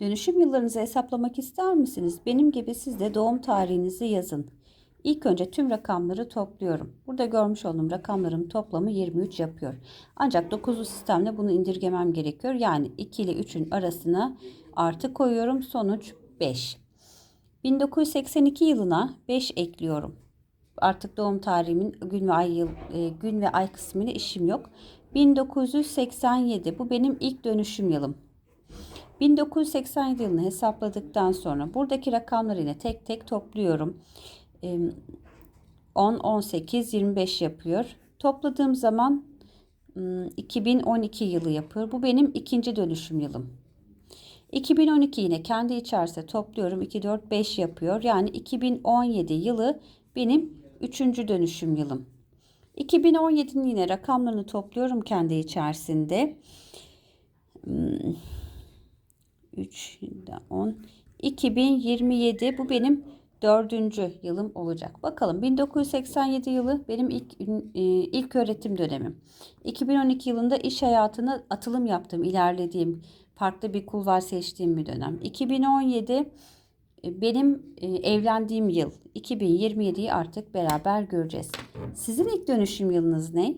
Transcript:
Dönüşüm yıllarınızı hesaplamak ister misiniz? Benim gibi siz de doğum tarihinizi yazın. İlk önce tüm rakamları topluyorum. Burada görmüş olduğum rakamların toplamı 23 yapıyor. Ancak 9'lu sistemle bunu indirgemem gerekiyor. Yani 2 ile 3'ün arasına artı koyuyorum. Sonuç 5. 1982 yılına 5 ekliyorum. Artık doğum tarihimin gün ve ay yıl e, gün ve ay kısmıyla işim yok. 1987 bu benim ilk dönüşüm yılım. 1987 yılını hesapladıktan sonra buradaki rakamları yine tek tek topluyorum. Ee, 10, 18, 25 yapıyor. Topladığım zaman ım, 2012 yılı yapıyor. Bu benim ikinci dönüşüm yılım. 2012 yine kendi içerisinde topluyorum. 2, 4, 5 yapıyor. Yani 2017 yılı benim üçüncü dönüşüm yılım. 2017'nin yine rakamlarını topluyorum kendi içerisinde. 3, 10, 2027 bu benim dördüncü yılım olacak. Bakalım 1987 yılı benim ilk e, ilk öğretim dönemim. 2012 yılında iş hayatına atılım yaptım, ilerlediğim, farklı bir kulvar seçtiğim bir dönem. 2017 e, benim e, evlendiğim yıl. 2027'yi artık beraber göreceğiz. Sizin ilk dönüşüm yılınız ne?